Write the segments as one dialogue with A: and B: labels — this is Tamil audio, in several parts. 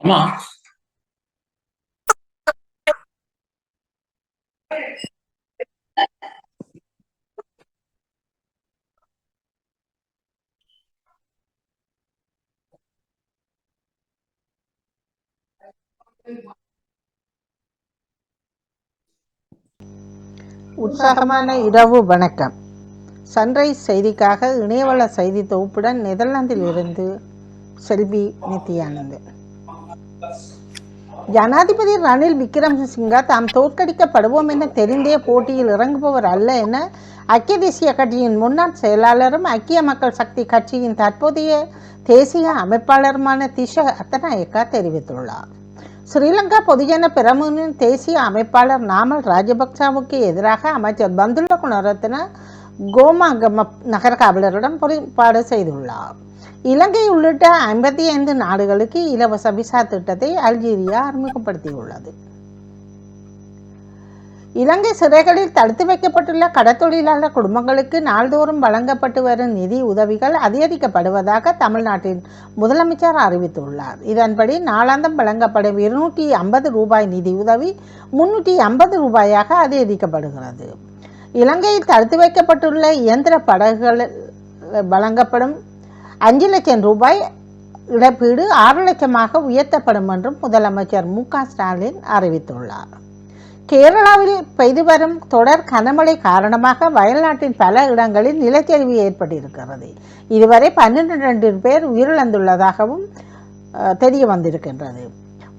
A: அம்மா.
B: உற்சாகமான இரவு வணக்கம். சன்ரைஸ் செய்திக்காக இணையவள செய்தி தொகுப்புடன் நெதர்லாந்தில் இருந்து செல்வி நித்யானந்தன் ஜனாதிபதி ரணில் விக்ரமசிங்கா தாம் தோற்கடிக்கப்படுவோம் என தெரிந்தே போட்டியில் இறங்குபவர் அல்ல என ஐக்கிய தேசிய கட்சியின் முன்னாள் செயலாளரும் ஐக்கிய மக்கள் சக்தி கட்சியின் தற்போதைய தேசிய அமைப்பாளருமான திஷ அத்தநாயக்கா தெரிவித்துள்ளார். ஸ்ரீலங்கா பொதுஜன பிரமுனின் தேசிய அமைப்பாளர் நாமல் ராஜபக்சவுக்கு எதிராக அமைச்சர் பந்துல குணரத்ன கோமாகம நகர காவலருடன் பொறுப்பாடு செய்துள்ளார். இலங்கை உள்ளிட்ட ஐம்பத்தி ஐந்து நாடுகளுக்கு இலவச விசா திட்டத்தை அல்ஜீரியா அறிமுகப்படுத்தியுள்ளது. இலங்கை சிறைகளில் தடுத்து வைக்கப்பட்டுள்ள கடத்தொழிலாளர் குடும்பங்களுக்கு நாள்தோறும் வழங்கப்பட்டு வரும் நிதி உதவிகள் அதிகரிக்கப்படுவதாக தமிழ்நாட்டின் முதலமைச்சர் அறிவித்துள்ளார். இதன்படி நாளாந்தம் வழங்கப்படும் இருநூற்றி ஐம்பது ரூபாய் நிதி உதவி முன்னூற்றி ஐம்பது ரூபாயாக அதிகரிக்கப்படுகிறது. இலங்கையில் தடுத்து வைக்கப்பட்டுள்ள இயந்திர படகுகள் வழங்கப்படும். அஞ்சு லட்சம் ரூபாய் இழப்பீடு ஆறு லட்சமாக உயர்த்தப்படும் என்றும் முதலமைச்சர் மு ஸ்டாலின் அறிவித்துள்ளார். கேரளாவில் பெய்து வரும் தொடர் கனமழை காரணமாக வயல்நாட்டின் பல இடங்களில் நிலச்சரிவு ஏற்பட்டிருக்கிறது. இதுவரை பன்னிரண்டு பேர் உயிரிழந்துள்ளதாகவும் தெரிய வந்திருக்கின்றது.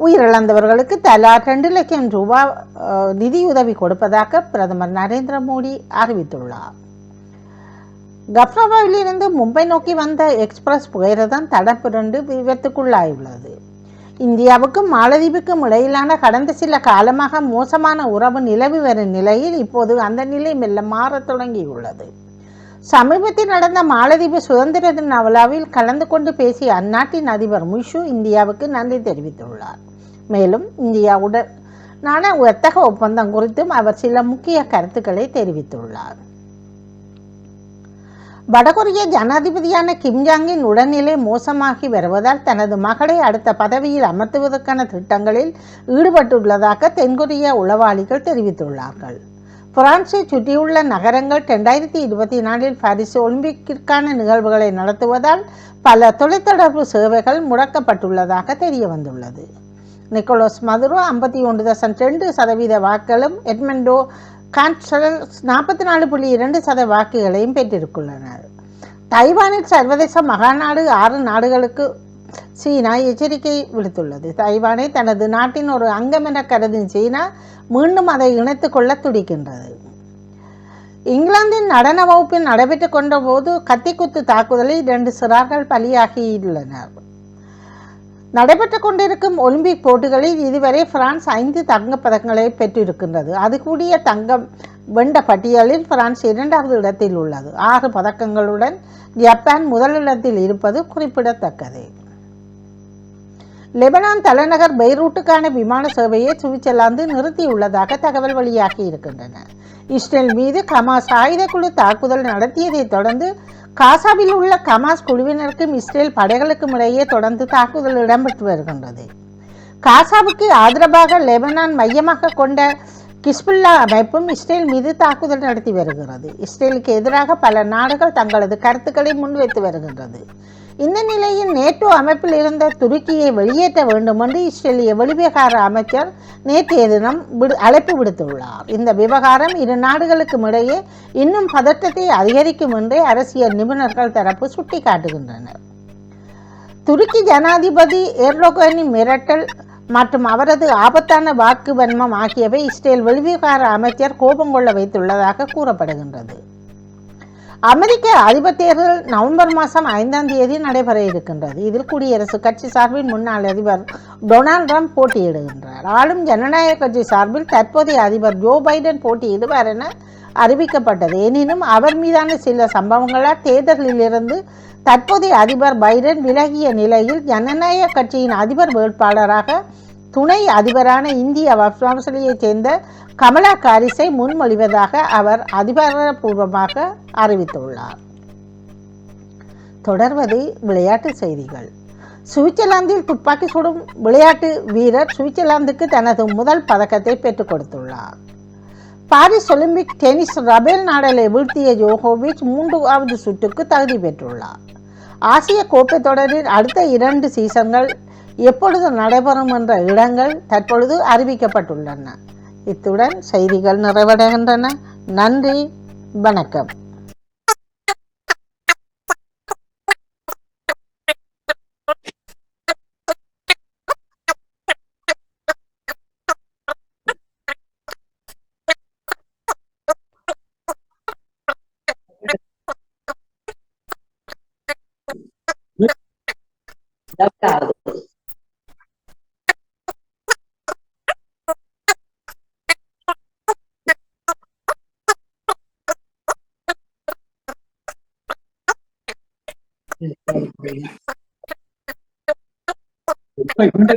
B: உயிரிழந்தவர்களுக்கு தலா ரெண்டு லட்சம் ரூபாய் நிதியுதவி கொடுப்பதாக பிரதமர் நரேந்திர மோடி அறிவித்துள்ளார். கஃப்ரவாவிலிருந்து மும்பை நோக்கி வந்த எக்ஸ்பிரஸ் புகையிரதம் தடப்புரண்டு விபத்துக்குள்ளாயுள்ளது. இந்தியாவுக்கும் மாலதீவுக்கும் இடையிலான கடந்த சில காலமாக மோசமான உறவு நிலவி வரும் நிலையில் இப்போது அந்த நிலை மெல்ல மாறத் தொடங்கியுள்ளது. சமீபத்தில் நடந்த மாலதீவு சுதந்திர தின விழாவில் கலந்து கொண்டு பேசிய அந்நாட்டின் அதிபர் முஷு இந்தியாவுக்கு நன்றி தெரிவித்துள்ளார். மேலும் இந்தியாவுடனான வர்த்தக ஒப்பந்தம் குறித்தும் அவர் சில முக்கிய கருத்துக்களை தெரிவித்துள்ளார். வடகொரிய ஜனாதிபதியான கிம்ஜாங்கின் உடல்நிலை மோசமாகி வருவதால் தனது மகளை அடுத்த பதவியில் அமர்த்துவதற்கான திட்டங்களில் ஈடுபட்டுள்ளதாக தென்கொரிய உளவாளிகள் தெரிவித்துள்ளார்கள். பிரான்ஸை சுற்றியுள்ள நகரங்கள் ரெண்டாயிரத்தி இருபத்தி நாலில் பாரிஸ் ஒலிம்பிக்கிற்கான நிகழ்வுகளை நடத்துவதால் பல தொலைத்தொடர்பு சேவைகள் முடக்கப்பட்டுள்ளதாக தெரிய வந்துள்ளது நிக்கோலோஸ் மதுரோ ஐம்பத்தி ஒன்று தசம் ரெண்டு சதவீத வாக்களும் எட்மண்டோ கான்சரல் நாற்பத்தி நாலு புள்ளி இரண்டு சத வாக்குகளையும் பெற்றிருக்குள்ளனர் தைவானில் சர்வதேச மகாநாடு ஆறு நாடுகளுக்கு சீனா எச்சரிக்கை விடுத்துள்ளது. தைவானை தனது நாட்டின் ஒரு அங்கம் என கருதும் சீனா மீண்டும் அதை இணைத்து கொள்ள துடிக்கின்றது. இங்கிலாந்தின் நடன வகுப்பில் நடைபெற்றுக் கொண்ட போது கத்திக்குத்து தாக்குதலில் இரண்டு சிறார்கள் பலியாகியுள்ளனர். நடைபெற்று கொண்டிருக்கும் ஒலிம்பிக் போட்டிகளில் இதுவரை பிரான்ஸ் ஐந்து தங்கப்பதக்கங்களை பெற்றிருக்கின்றது. அது கூடிய தங்கம் வெண்ட பட்டியலில் பிரான்ஸ் இரண்டாவது இடத்தில் உள்ளது. ஆறு பதக்கங்களுடன் ஜப்பான் முதலிடத்தில் இருப்பது குறிப்பிடத்தக்கது. லெபனான் தலைநகர் பெய்ரூட்டுக்கான விமான சேவையை சுவிட்சர்லாந்து நிறுத்தியுள்ளதாக தகவல் வெளியாகி இருக்கின்றன. இஸ்ரேல் மீது கமாஸ் ஆயுதக்குழு தாக்குதல் நடத்தியதை தொடர்ந்து காசாவில் உள்ள கமாஸ் குழுவினருக்கும் இஸ்ரேல் படைகளுக்கும் இடையே தொடர்ந்து தாக்குதல் இடம்பெற்று வருகின்றது. காசாவுக்கு ஆதரவாக லெபனான் மையமாக கொண்ட கிஸ்புல்லா அமைப்பும் இஸ்ரேல் மீது தாக்குதல் நடத்தி வருகிறது. இஸ்ரேலுக்கு எதிராக பல நாடுகள் தங்களது கருத்துக்களை முன்வைத்து வருகின்றது. இந்த நிலையில் நேட்டோ அமைப்பில் இருந்த துருக்கியை வெளியேற்ற வேண்டும் என்று இஸ்ரேலிய வெளிவிவகார அமைச்சர் நேற்றைய தினம் விடு அழைப்பு விடுத்துள்ளார். இந்த விவகாரம் இரு நாடுகளுக்கும் இடையே இன்னும் பதற்றத்தை அதிகரிக்கும் என்றே அரசியல் நிபுணர்கள் தரப்பு சுட்டிக்காட்டுகின்றனர். துருக்கி ஜனாதிபதி எர்லோகனின் மிரட்டல் மற்றும் அவரது ஆபத்தான வாக்கு வன்மம் ஆகியவை இஸ்ரேல் வெளிவிவகார அமைச்சர் கோபம் கொள்ள வைத்துள்ளதாக கூறப்படுகின்றது. அமெரிக்க அதிபர் தேர்தல் நவம்பர் மாதம் ஐந்தாம் தேதி நடைபெற இருக்கின்றது. இதில் குடியரசுக் கட்சி சார்பில் முன்னாள் அதிபர் டொனால்ட் ட்ரம்ப் போட்டியிடுகின்றார். ஆளும் ஜனநாயக கட்சி சார்பில் தற்போதைய அதிபர் ஜோ பைடன் போட்டியிடுவார் என அறிவிக்கப்பட்டது. எனினும் அவர் மீதான சில சம்பவங்களால் தேர்தலிலிருந்து தற்போதைய அதிபர் பைடன் விலகிய நிலையில் ஜனநாயக கட்சியின் அதிபர் வேட்பாளராக துணை அதிபரான இந்திய வம்சாவளியைச் சேர்ந்த கமலா காரிஸை முன்மொழிவதாக அவர் அதிகாரப்பூர்வமாக அறிவித்துள்ளார். தொடர்வது விளையாட்டு செய்திகள். சுவிட்சர்லாந்தில் துப்பாக்கி சுடும் விளையாட்டு வீரர் சுவிட்சர்லாந்துக்கு தனது முதல் பதக்கத்தை பெற்றுக் கொடுத்துள்ளார். பாரிஸ் ஒலிம்பிக் டென்னிஸ் ரபேல் நாடலை வீழ்த்திய ஜோகோவிச் மூன்றாவது சுற்றுக்கு தகுதி பெற்றுள்ளார். ஆசிய கோப்பை தொடரின் அடுத்த இரண்டு சீசன்கள் எப்பொழுது நடைபெறும் என்ற இடங்கள் தற்பொழுது அறிவிக்கப்பட்டுள்ளன. இத்துடன் செய்திகள் நிறைவடைகின்றன. நன்றி. வணக்கம்.
C: இப்ப இந்த